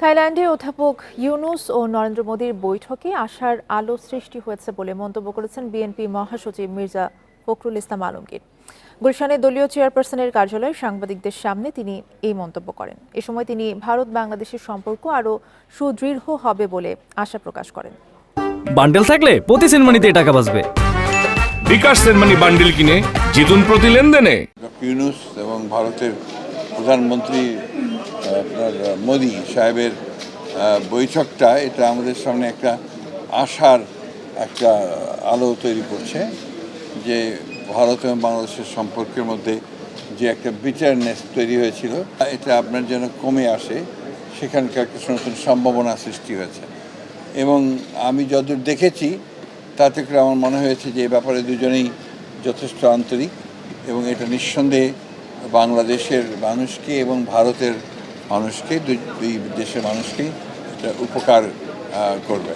থাইল্যান্ডে অধ্যাপক ইউনুস ও নরেন্দ্র মোদীর বৈঠকে আশার আলো সৃষ্টি হয়েছে বলে মন্তব্য করেছেন বিএনপি মহাসচিব মির্জা ফখরুল ইসলাম আলমগীর। গুলশানে দলীয় চেয়ারপারসনের কার্যালয়ে সাংবাদিকদের সামনে তিনি এই মন্তব্য করেন। এ সময় তিনি ভারত বাংলাদেশের সম্পর্ক আরও সুদৃঢ় হবে বলে আশা প্রকাশ করেন। বান্ডেল থাকলে প্রতি সেনমানিতে টাকা বাঁচবে। বিকাশ সেনমানি বান্ডিল কিনে জিতুন প্রতি লেনদেনে। ইউনুস এবং ভারতের প্রধানমন্ত্রী আপনার মোদি সাহেবের বৈঠকটা, এটা আমাদের সামনে একটা আশার একটা আলো তৈরি করছে যে ভারত এবং বাংলাদেশের সম্পর্কের মধ্যে যে একটা বিটারনেস তৈরি হয়েছিল, এটা আপনার যেন কমে আসে, সেখানকার কিছু নতুন সম্ভাবনা সৃষ্টি হয়েছে। এবং আমি যতদূর দেখেছি, তাতে করে আমার মনে হয়েছে যে এ ব্যাপারে দুজনেই যথেষ্ট আন্তরিক এবং এটা নিঃসন্দেহে বাংলাদেশের মানুষকে এবং ভারতের মানুষকে দুই দেশের মানুষকেই উপকার করবে।